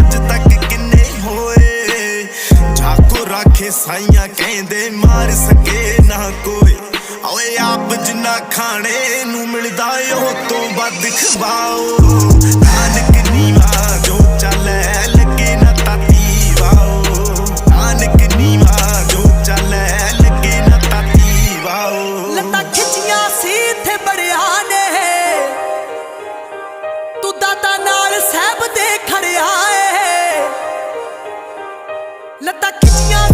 ਅੱਜ ਤੱਕ ਕਿੰਨੇ ਹੋਏ। ਜਾਕੋ ਸਾਈਆਂ ਕਹਿੰਦੇ ਮਾਰ ਸਕੇ ਨਾ ਕੋਈ। ਓਏ ਆਪ ਜਿੰਨਾ ਖਾਣੇ ਨੂੰ ਮਿਲਦਾ ਉਹ ਤੋਂ ਵੱਧ ਖਵਾਓ। ਨਾਨਕ ਤੂੰ ਦਾਦਾ ਨਾਲ ਸਹਿਬ ਦੇ ਖੜਿਆ ਏ। ਲੱਤਾਂ ਖਿੱਚੀਆਂ